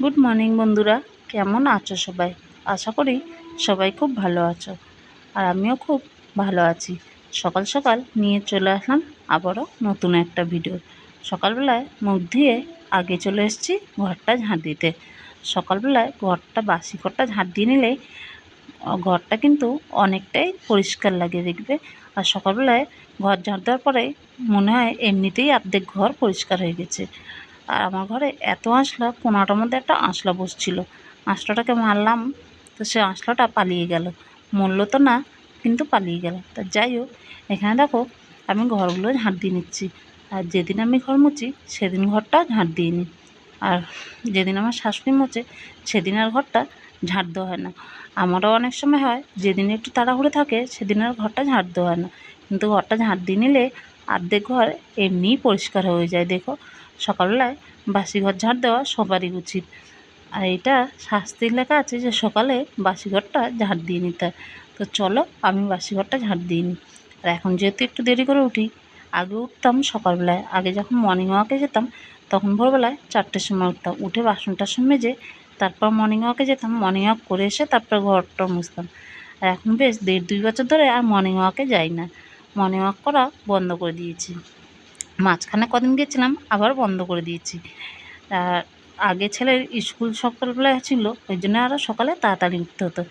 Good morning বন্ধুরা। কেমন আছো সবাই? আশা করি সবাই খুব ভালো আছো। আর আমিও খুব ভালো আছি। সকাল সকাল নিয়ে চলে আসলাম আবারও নতুন একটা ভিডিও সকালবেলায় মুখ দিয়ে আগে চলে এসেছি ঘরটা ঝাঁট দিতে। সকালবেলায় ঘরটা, বাসি ঘরটা ঝাঁট দিয়ে নিলে ঘরটা কিন্তু অনেকটাই পরিষ্কার লাগে দেখবে। আর সকালবেলায় ঘর ঝাঁট দেওয়ার পরে মনে হয় এমনিতেই অর্ধেক ঘর পরিষ্কার হয়ে গেছে। আর আমার ঘরে এত আঁশলা কোনাটার মধ্যে একটা আঁশলা বসছিল। আঁশলাটাকে মারলাম, তো সে আঁশলাটা পালিয়ে গেল। মরলো তো না, কিন্তু পালিয়ে গেল। তা যাই হোক, এখানে দেখো, আমি ঘরগুলো ঝাঁট দিয়ে নিচ্ছি। আর যেদিন আমি ঘর মুছি, সেদিন ঘরটা ঝাঁট দিয়ে নিই আর যেদিন আমার শাশুড়ি মোচে সেদিন আর ঘরটা ঝাঁট দেওয়া হয় না। আমারও অনেক সময় হয়, যেদিন একটু তাড়াহুড়ো থাকে, সেদিন আর ঘরটা ঝাঁট দেওয়া হয় না। কিন্তু ঘরটা ঝাঁট দিয়ে নিলে অর্ধেক ঘর এমনিই পরিষ্কার হয়ে যায়, দেখো। সকালবেলায় বাসি ঘর ঝাঁট দেওয়া সবারই উচিত। আর এটা শাস্তির লেখা আছে যে সকালে বাসি ঘরটা ঝাঁট দিয়ে নিতে হয়। তো চলো, আমি বাসি ঘরটা ঝাঁট দিয়ে নিই। আর এখন যেহেতু একটু দেরি করে উঠি, আগে উঠতাম সকালবেলায়। আগে যখন মর্নিং ওয়াকে যেতাম, তখন ভোরবেলায় চারটের সময় উঠতাম। উঠে বাসন টাসন মেজে তারপর মর্নিং ওয়াকে যেতাম। মর্নিং ওয়াক করে এসে তারপর ঘরটা মুছতাম। আর এখন বেশ দেড় দুই বছর ধরে আর মর্নিং ওয়াকে যাই না। মর্নিং ওয়াক করা বন্ধ করে দিয়েছি। মাঝখানে কদিন গেছিলাম, আবার বন্ধ করে দিয়েছি। আর আগে ছেলের স্কুল সকালবেলায় ছিল, ওই জন্য আরও সকালে তাড়াতাড়ি উঠতে হতো।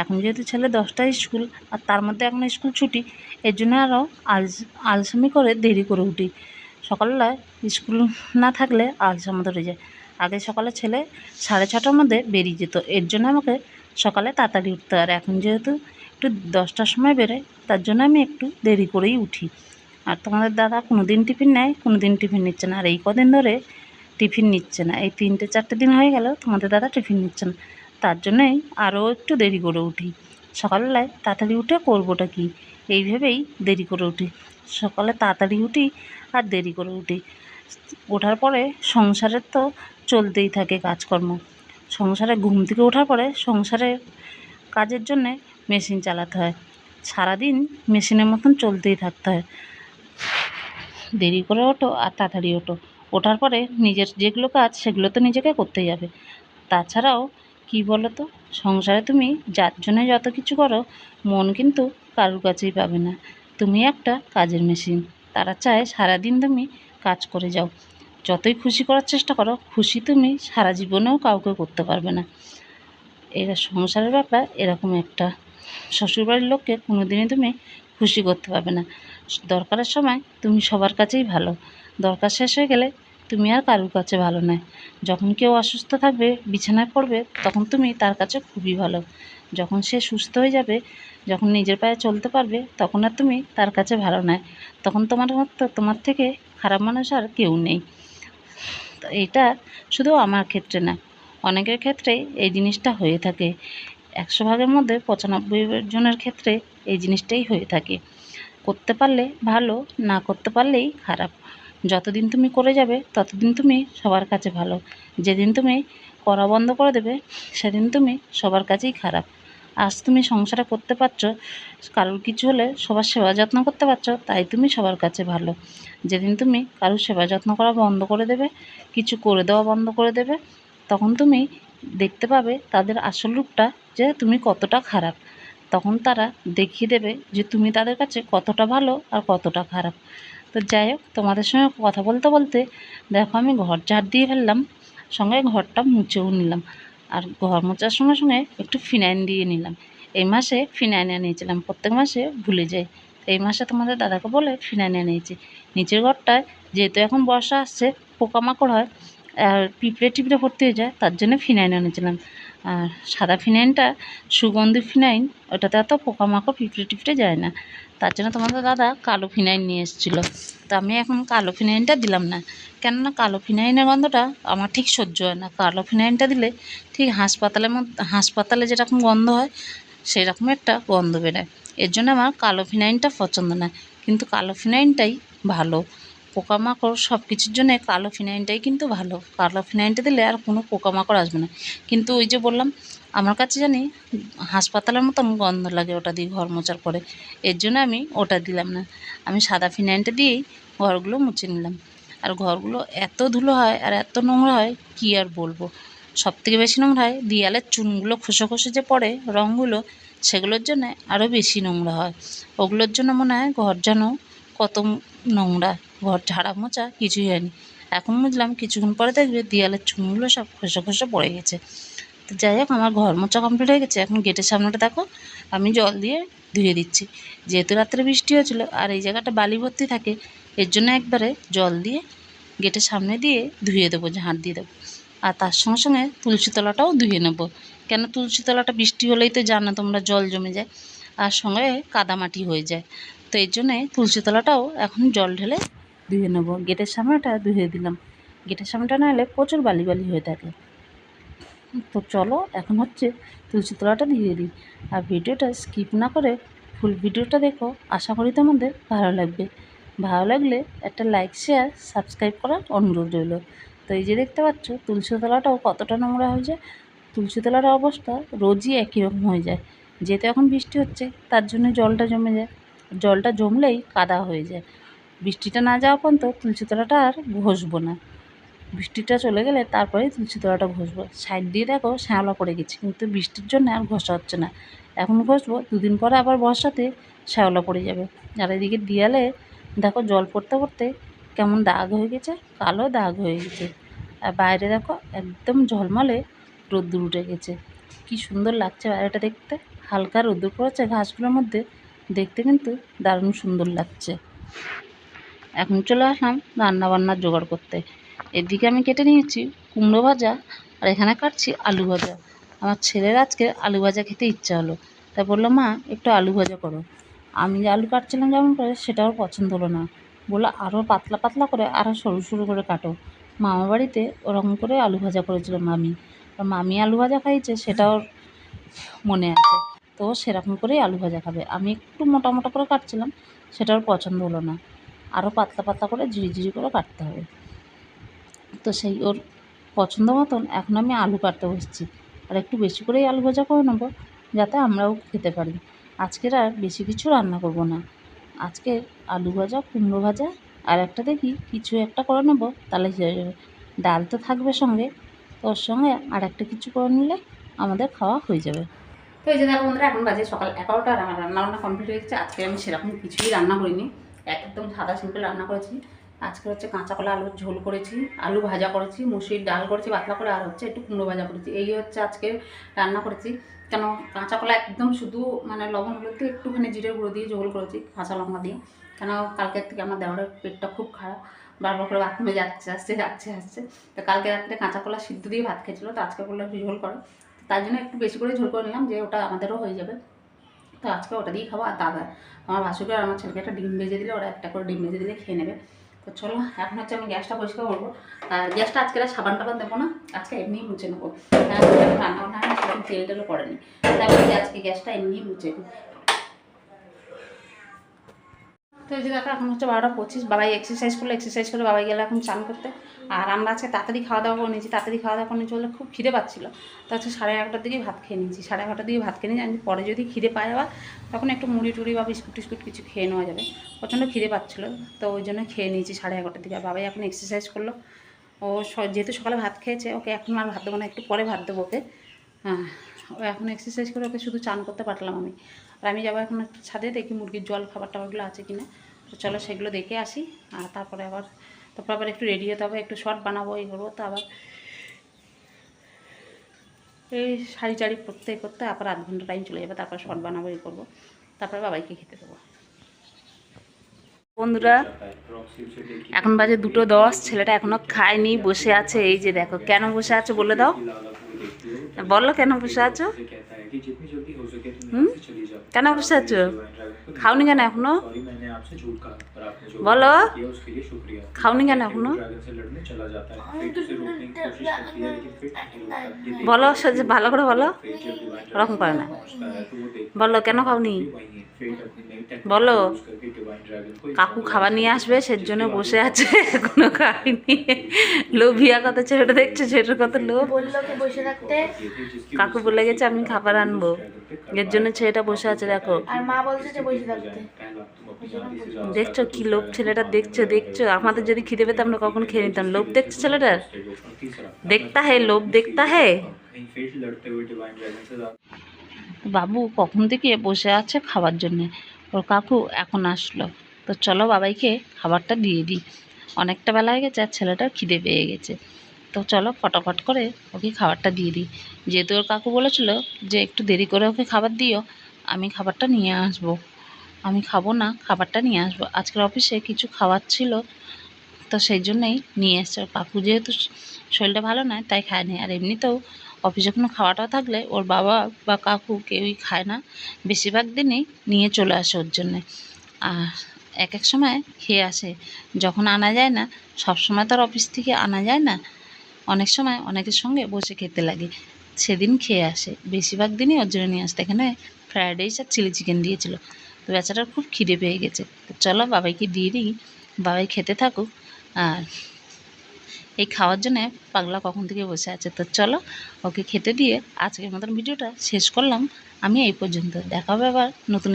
এখন যেহেতু ছেলে দশটায় স্কুল, আর তার মধ্যে এখন স্কুল ছুটি, এর জন্য আরও আলস, আলসামি করে দেরি করে উঠি। সকালবেলায় স্কুল না থাকলে আলসামা ধরে যায়। আগে সকালে ছেলে সাড়ে ছটার মধ্যে বেরিয়ে যেত, এর জন্য আমাকে সকালে তাড়াতাড়ি উঠতে আর এখন যেহেতু একটু দশটার সময় বেরোয়, তার জন্য আমি একটু দেরি করেই উঠি। আর তোমাদের দাদা কোনো দিন টিফিন নেয় কোনো দিন টিফিন নিচ্ছে না। আর এই কদিন ধরে টিফিন নিচ্ছে না। এই তিনটে, চারটে দিন হয়ে গেল, তোমাদের দাদা টিফিন নিচ্ছে না। তার জন্যই আরও একটু দেরি করে উঠি। সকালবেলায় তাড়াতাড়ি উঠে করবোটা কি? এই ভেবেই দেরি করে উঠি। সকালে তাড়াতাড়ি উঠি আর দেরি করে উঠি। ওঠার পরে সংসারের তো চলতেই থাকে কাজকর্ম। সংসারে ঘুম থেকে ওঠার পরে সংসারের কাজের জন্যে মেশিন চালাতে হয়। সারাদিন মেশিনের মতন চলতেই থাকতে হয়। দেরি করে ওঠো আর তাড়াতাড়ি ওঠো। ওঠার পরে নিজের যেগুলো কাজ সেগুলো তো নিজেকে করতেই হবে। তাছাড়াও, কী বলো তো সংসারে তুমি যার জন্য যত কিছু করো, মন কিন্তু কারোর কাছেই পাবে না। তুমি একটা কাজের মেশিন। তারা চায় সারাদিন তুমি কাজ করে যাও। যতই খুশি করার চেষ্টা করো, খুশি তুমি সারা জীবনেও কাউকে করতে পারবে না। এরা সংসারের ব্যাপার এরকম একটা। শ্বশুরবাড়ির লোককে কোনো দিনই তুমি খুশি করতে পারবে না। দরকারের সময় তুমি সবার কাছেই ভালো। দরকার শেষ হয়ে গেলে তুমি আর কারোর কাছে ভালো নয়। যখন কেউ অসুস্থ থাকবে, বিছানায় পড়বে, তখন তুমি তার কাছে খুবই ভালো। যখন সে সুস্থ হয়ে যাবে, যখন নিজের পায়ে চলতে পারবে, তখন আর তুমি তার কাছে ভালো নয়। তখন তোমার মতো, তোমার থেকে খারাপ মানুষ আর কেউ নেই। এটা শুধু আমার ক্ষেত্রে না, অনেকের ক্ষেত্রে এই জিনিসটা হয়ে থাকে। একশো ভাগের মধ্যে পঁচানব্বই জনের ক্ষেত্রে এই জিনিসটাই হয়ে থাকে। করতে পারলে ভালো, না করতে পারলেই খারাপ। যতদিন তুমি করে যাবে, ততদিন তুমি সবার কাছে ভালো। যেদিন তুমি করা বন্ধ করে দেবে, সেদিন তুমি সবার কাছেই খারাপ। আজ তুমি সংসারে করতে পারছ, কারোর কিছু হলে সবার সেবা যত্ন করতে পারছ, তাই তুমি সবার কাছে ভালো। যেদিন তুমি কারোর সেবা যত্ন করা বন্ধ করে দেবে, কিছু করে দেওয়া বন্ধ করে দেবে, তখন তুমি দেখতে পাবে তাদের আসল রূপটা যে তুমি কতটা খারাপ। তখন তারা দেখিয়ে দেবে যে তুমি তাদের কাছে কতটা ভালো আর কতটা খারাপ। তো যাই হোক, তোমাদের সঙ্গে কথা বলতে বলতে দেখো আমি ঘর ঝাড় দিয়ে ফেললাম, সঙ্গে ঘরটা মুছেও নিলাম আর ঘর মোচার সঙ্গে সঙ্গে একটু ফিনাইল দিয়ে নিলাম। এই মাসে ফিনাইল আনিয়েছিলাম প্রত্যেক মাসে ভুলে যাই এই মাসে তোমাদের দাদাকে বলে ফিনাইল আনিয়েছি নিচের ঘরটায় যেহেতু এখন বর্ষা আসছে, পোকামাকড় হয় আর টিপড়ে ভর্তি হয়ে যায় তার জন্য ফিনাইল এনেছিলাম। আর সাদা ফিনাইলটা, সুগন্ধি ফিনাইল, ওটাতে এত পোকামাকড় টিপড়ে যায় না। তার জন্য তোমাদের দাদা কালো ফিনাইল নিয়ে এসেছিল। তো আমি এখন কালো ফিনাইলটা দিলাম না। কেননা কালো ফিনাইলের গন্ধটা আমার ঠিক সহ্য হয় না। কালো ফিনাইলটা দিলে ঠিক হাসপাতালের মধ্যে, হাসপাতালে যেরকম গন্ধ হয়, সেরকম একটা গন্ধ বেরোয়। এর জন্য আমার কালো ফিনাইলটা পছন্দ না। কিন্তু কালো ফিনাইলটাই ভালো। পোকামাকড় সব কিছুর জন্য কালো ফিনাইলটাই কিন্তু ভালো। কালো ফিনাইলটা দিলে আর কোনো পোকামাকড় আসবে না। কিন্তু ওই যে বললাম, আমার কাছে জানি হাসপাতালের মতন গন্ধ লাগে ওটা দিয়ে ঘর মোচার পরে। এর জন্য আমি ওটা দিলাম না। আমি সাদা ফিনাইলটা দিয়েই ঘরগুলো মুছে নিলাম। আর ঘরগুলো এত ধুলো হয় আর এত নোংরা হয়, কি আর বলব? সব থেকে বেশি নোংরা হয় দেয়ালের চুনগুলো খসে খসে যে পড়ে রঙগুলো, সেগুলোর জন্য আরও বেশি নোংরা হয়। ওগুলোর জন্য মনে হয় ঘর যেন কত নোংরা। ঘর ঝাড়া মোচা কিছুই হয়নি। এখন বুঝলাম কিছুক্ষণ পরে দেখবে দেয়ালের চুনগুলো সব খসে খসে পড়ে গেছে। তো যাই হোক, আমার ঘর মোচা কমপ্লিট হয়ে গেছে। এখন গেটের সামনেটা দেখো, আমি জল দিয়ে ধুয়ে দিচ্ছি। যেহেতু রাত্রে বৃষ্টি হয়েছিল আর এই জায়গাটা বালি ভর্তি থাকে, এর জন্য একবারে জল দিয়ে গেটের সামনে দিয়ে ধুয়ে দেবো ঝাঁট দিয়ে দেবো। আর তার সঙ্গে সঙ্গে তুলসী তলাটাও ধুয়ে নেব। কেন তুলসী তলাটা বৃষ্টি হলেই তো জানো তোমরা জল জমে যায়, আর সঙ্গে কাদামাটি হয়ে যায়। তো এর জন্যে তুলসী তলাটাও এখন জল ঢেলে ধুয়ে নেব। গেটের সামনেটা ধুয়ে দিলাম। গেটের সামনেটা না হলে প্রচুর বালি বালি হয়ে থাকে। তো চলো, এখন হচ্ছে তুলসী তলাটা দিয়ে দিই। আর ভিডিওটা স্কিপ না করে ফুল ভিডিওটা দেখো। আশা করি তোমাদের ভালো লাগবে। ভালো লাগলে একটা লাইক শেয়ার সাবস্ক্রাইব করার অনুরোধ রইল। তো এই যে দেখতে পাচ্ছ, তুলসী তলাটাও কতটা নোংরা হয়ে যায় তুলসী তলার অবস্থা রোজই একই রকম হয়ে যায়। যেহেতু এখন বৃষ্টি হচ্ছে, তার জন্য জলটা জমে যায়। জলটা জমলেই কাদা হয়ে যায়। বৃষ্টিটা না যাওয়া পর্যন্ত তুলসী তলাটা আর ঘষবো না। বৃষ্টিটা চলে গেলে তারপরে তুলসী তলাটা ঘষবো। সাইড দিয়ে দেখো শ্যাওলা পড়ে গেছে, কিন্তু বৃষ্টির জন্য আর ঘষা হচ্ছে না। এখন ঘষবো, দুদিন পরে আবার বর্ষাতে শ্যাওলা পড়ে যাবে। আর এদিকে দেয়ালে দেখো জল পড়তে পড়তে কেমন দাগ হয়ে গেছে, কালো দাগ হয়ে গেছে। আর বাইরে দেখো একদম ঝলমলে রোদ্দুর উঠে গেছে। কি সুন্দর লাগছে বাইরেটা দেখতে। হালকা রোদ্দুর পড়েছে, ঘাসগুলোর মধ্যে দেখতে কিন্তু দারুণ সুন্দর লাগছে। এখন চলে আসলাম রান্না বান্নার জোগাড় করতে। এদিকে আমি কেটে নিয়েছি কুমড়ো ভাজা আর এখানে কাটছি আলু ভাজা। আমার ছেলের আজকে আলু ভাজা খেতে ইচ্ছা হলো। তাই বলল, মা, একটু আলু ভাজা করো। আমি যে আলু কাটছিলাম যেমন করে সেটা ওর পছন্দ হলো না। বলল আরও পাতলা পাতলা করে আরও সরু সরু করে কাটো। মামা বাড়িতে ওরকম করে আলু ভাজা করেছিল মামি। আর মামি আলু ভাজা খাইছে সেটা ওর মনে আছে। তো সেরকম করেই আলু ভাজা খাবে। আমি একটু মোটা মোটা করে কাটছিলাম সেটা ওর পছন্দ হলো না। আরও পাতলা পাতলা করে ঝিরি ঝিরি করে কাটতে হবে। তো সেই ওর পছন্দ মতন এখন আমি আলু কাটতে বসছি। আর একটু বেশি করেই আলু ভাজা করে নেব, যাতে আমরাও খেতে পারি। আজকের আর বেশি কিছু রান্না করব না। আজকে আলু ভাজা, কুমড়ো ভাজা আর একটা দেখি কিছু একটা করে নেব, তাহলে ডাল তো থাকবে সঙ্গে। ওর সঙ্গে আর একটা কিছু করে নিলে আমাদের খাওয়া হয়ে যাবে। তো এই যে দেখো বন্ধুরা, এখন বাজে সকাল এগারোটা, রান্না বান্না কমপ্লিট হয়ে গেছে। আজকে আমি সেরকম কিছুই রান্না করিনি। একদম সাদা সিম্পল রান্না করেছি। আজকে হচ্ছে কাঁচা কলা আলুর ঝোল করেছি, আলু ভাজা করেছি, মুসুরির ডাল করেছি, পাতলা করে, আর হচ্ছে একটু কুমড়ো ভাজা করেছি। এই হচ্ছে আজকে রান্না করেছি। কেন কাঁচা কলা একদম শুধু মানে লবণ হলুদ একটুখানি জিরের গুঁড়ো দিয়ে ঝোল করেছি, কাঁচা লঙ্কা দিয়ে। কেন কালকের থেকে আমার দেওয়ারের পেটটা খুব খারাপ। বারবার করে বাথরুমে যাচ্ছে, আসছে যাচ্ছে, আসছে। তো কালকে রাত্রে কাঁচা কলা সিদ্ধ দিয়ে ভাত খেয়েছিলো, তো আজকে বলল ঝোল করো। তার জন্য একটু বেশি করে ঝোল করে নিলাম, যে ওটা আমাদেরও হয়ে যাবে। তো আজকে ওটা দিয়েই খাব আর দাদা, আমার ভাসুকে আর আমার ছেলেকে একটা ডিম ভেজে দিলে, ওরা একটা করে ডিম ভেজে দিলে খেয়ে নেবে। তো চলো, এখন হচ্ছে আমি গ্যাসটা পরিষ্কার করব। আর গ্যাসটা আজকে আর সাবান টাবান দেবো না, আজকে এমনিই মুছে নেব। রান্না বান্না সেরকম তেল টেলও পড়েনি। তাই আজকে গ্যাসটা এমনিই মুছে। তো এই যে দেখো, এখন হচ্ছে বারোটা পঁচিশ, বাবাই এক্সারসাইজ করল এক্সারসাইজ করে বাবাই গেলে এখন চান করতে। আর আমরা আজকে তাড়াতাড়ি খাওয়া দাওয়া করে নিয়েছি, তাড়াতাড়ি খাওয়া দাওয়া করে নিয়েছি বলে খুব খিদে পাচ্ছিল। তো হচ্ছে সাড়ে এগারোটার দিকেই ভাত খেয়ে নিয়েছি। সাড়ে এগারোটার দিকে ভাত খেয়ে নিয়েছি আমি পরে যদি খিদে পায় আবার, তখন একটু মুড়ি টুড়ি বা বিস্কুট টিস্কুট কিছু খেয়ে নেওয়া যাবে। প্রচণ্ড খিদে পাচ্ছিল, তো ওই জন্য খেয়ে নিয়েছি সাড়ে এগারোটার দিকে। বাবাই এখন এক্সারসাইজ করল। ও যেহেতু সকালে ভাত খেয়েছে, ওকে এখন আর ভাত দেবো না, একটু পরে ভাত দেবো ওকে। হ্যাঁ ও এখন এক্সারসাইজ করে ওকে শুধু চান করতে পারলাম আমি। আর আমি যাব এখন ছাদে, দেখি মুরগির জল খাবার টাবারগুলো আছে কি না তো চলো সেগুলো দেখে আসি, আর তারপরে আবার তারপর আবার একটু রেডি হতে হবে, একটু শর্ট বানাবো, এই করব, তো আবার এই শাড়ি টাড়ি করতে করতে আবার আধ ঘণ্টা টাইম চলে যাবে, তারপর শর্ট বানাবো, এই করব, তারপরে বাবাইকে খেতে দেবো। বন্ধুরা, এখন বাজে দুটো দশ, ছেলেটা এখনও খায়নি, বসে আছে, এই যে দেখো, কেন বসে আছো বলে দাও। বলো কেন বসে আছো? কেন বসে আছো? খাওনি কেন এখনও বলো খাওনি কেন এখনও বলো সে ভালো করে বলো ওরকম করে না বলো কেন খাওনি বলো কাকু খাবার নিয়ে আসবে সের জন্য বসে আছে এখনও খাইনি লোভিয়া কত ছেলেটা দেখছ ছেলেটার কত লোভ বসে থাকতে কাকু বলে গেছে আমি খাবার আনব এর জন্য ছেলেটা বসে আছে দেখো আর মা বলছে যে দেখছ কি লোভ ছেলেটা দেখছ দেখছ? আমাদের যদি খিদে পেতাম আমরা কখন খেয়ে নিতাম। লোভ দেখছ ছেলেটার? দেখতা হে লোভ দেখতা হে। বাবু কখন থেকে বসে আছে খাবার জন্যে? ওর কাকু এখন আসলো। তো চলো বাবাইকে খাবারটা দিয়ে দিই। অনেকটা বেলা হয়ে গেছে আর ছেলেটার খিদে পেয়ে গেছে। তো চলো ফটাফট করে ওকে খাবারটা দিয়ে দিই। যেহেতু ওর কাকু বলেছিল যে একটু দেরি করে ওকে খাবার দিও আমি খাবারটা নিয়ে আসব। আমি খাব না, খাবারটা নিয়ে আসব। আজকের অফিসে কিছু খাবার ছিল, তো সেই জন্যই নিয়ে এসছে। কাকু যেহেতু শরীরটা ভালো নয়, তাই খায়নি আর এমনিতেও অফিসে কোনো খাওয়াটা থাকলে ওর বাবা বা কাকু কেউই খায় না। বেশিরভাগ দিনই নিয়ে চলে আসে ওর জন্যে। আর এক এক সময় খেয়ে আসে। যখন আনা যায় না, সব সময় তো আর অফিস থেকে আনা যায় না। অনেক সময় অনেকের সঙ্গে বসে খেতে লাগে। সেদিন খেয়ে আসে। বেশিরভাগ দিনই ওর জন্য নিয়ে আসতে এখানে ফ্রায়েড রাইস আর চিলি চিকেন দিয়েছিল। তো বেচারার খুব খিদে পেয়ে গেছে। তো চলো বাবাইকে দিয়ে দিই, বাবাই খেতে থাকুক। আর এই খাওয়ার জন্যে পাগলা কখন থেকে বসে আছে? তো চলো ওকে খেতে দিয়ে আজকের মতন ভিডিওটা শেষ করলাম। আমি এই পর্যন্ত। দেখা হবে আবার নতুন